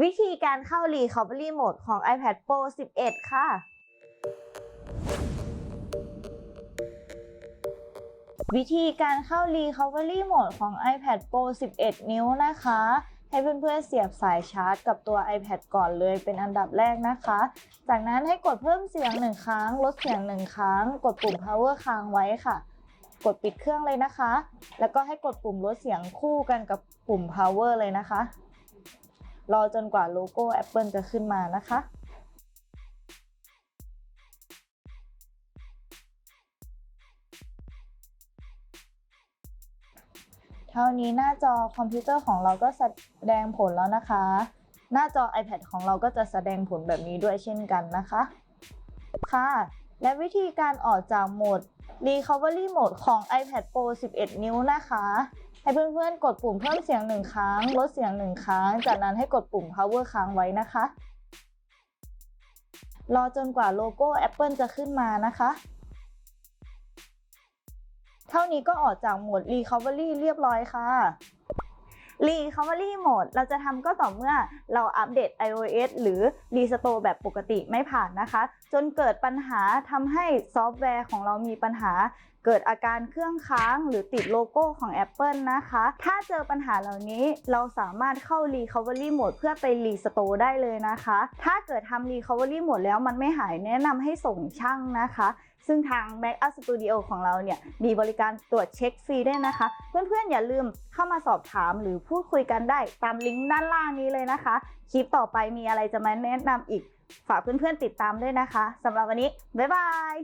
วิธีการเข้า Recovery Mode ของ iPad Pro 11 ค่ะวิธีการเข้า Recovery Mode ของ iPad Pro 11 นิ้วนะคะ ให้เพื่อนๆเสียบสายชาร์จกับตัว iPad ก่อนเลยเป็นอันดับแรกนะคะ จากนั้นให้กดเพิ่มเสียงหนึ่งครั้ง ลดเสียงหนึ่งครั้ง กดปุ่ม power ค้างไว้ค่ะ กดปิดเครื่องเลยนะคะ แล้วก็ให้กดปุ่มลดเสียงคู่กันกับปุ่ม power เลยนะคะ รอจนกว่าโลโก้ Apple จะขึ้นมานะคะเท่านี้หน้าจอคอมพิวเตอร์ของเราก็แสดงผลแล้วนะคะ หน้าจอ iPad ของเราก็จะแสดงผลแบบนี้ด้วยเช่นกันนะคะ ค่ะ และวิธีการออกจากโหมด Recovery Mode ของ iPad Pro 11 นิ้วนะคะ ให้เพื่อนๆ กดปุ่มเพิ่มเสียงหนึ่งครั้ง ลดเสียงหนึ่งครั้ง จากนั้นให้กดปุ่ม power ค้างไว้นะคะ รอจนกว่าโลโก้ Apple จะขึ้นมานะคะ เท่านี้ก็ออกจากโหมด Recovery เรียบร้อยค่ะ Recovery Mode เราจะทำก็ต่อเมื่อเราอัปเดต iOS หรือ Restore แบบปกติไม่ผ่านนะคะ จนเกิดปัญหาทำให้ซอฟต์แวร์ของเรามีปัญหา เกิดอาการเครื่องค้างหรือติดโลโก้ของ Apple นะคะ ถ้าเจอปัญหาเหล่านี้เราสามารถเข้า Recovery Mode เพื่อไป Restore ได้เลยนะคะ ถ้าเกิดทำ Recovery Mode แล้วมันไม่หายแนะนำให้ส่งช่างนะคะ ซึ่งทาง Mac Up Studio ของเราเนี่ยมีบริการตรวจเช็คฟรีด้วยนะคะ เพื่อนๆ อย่าลืมเข้ามาสอบถามหรือพูดคุยกันได้ตามลิงก์ด้านล่างนี้เลยนะคะ คลิปต่อไปมีอะไรจะมาแนะนำอีก ฝากเพื่อนๆ ติดตามด้วยนะคะสำหรับวันนี้ บ๊ายบาย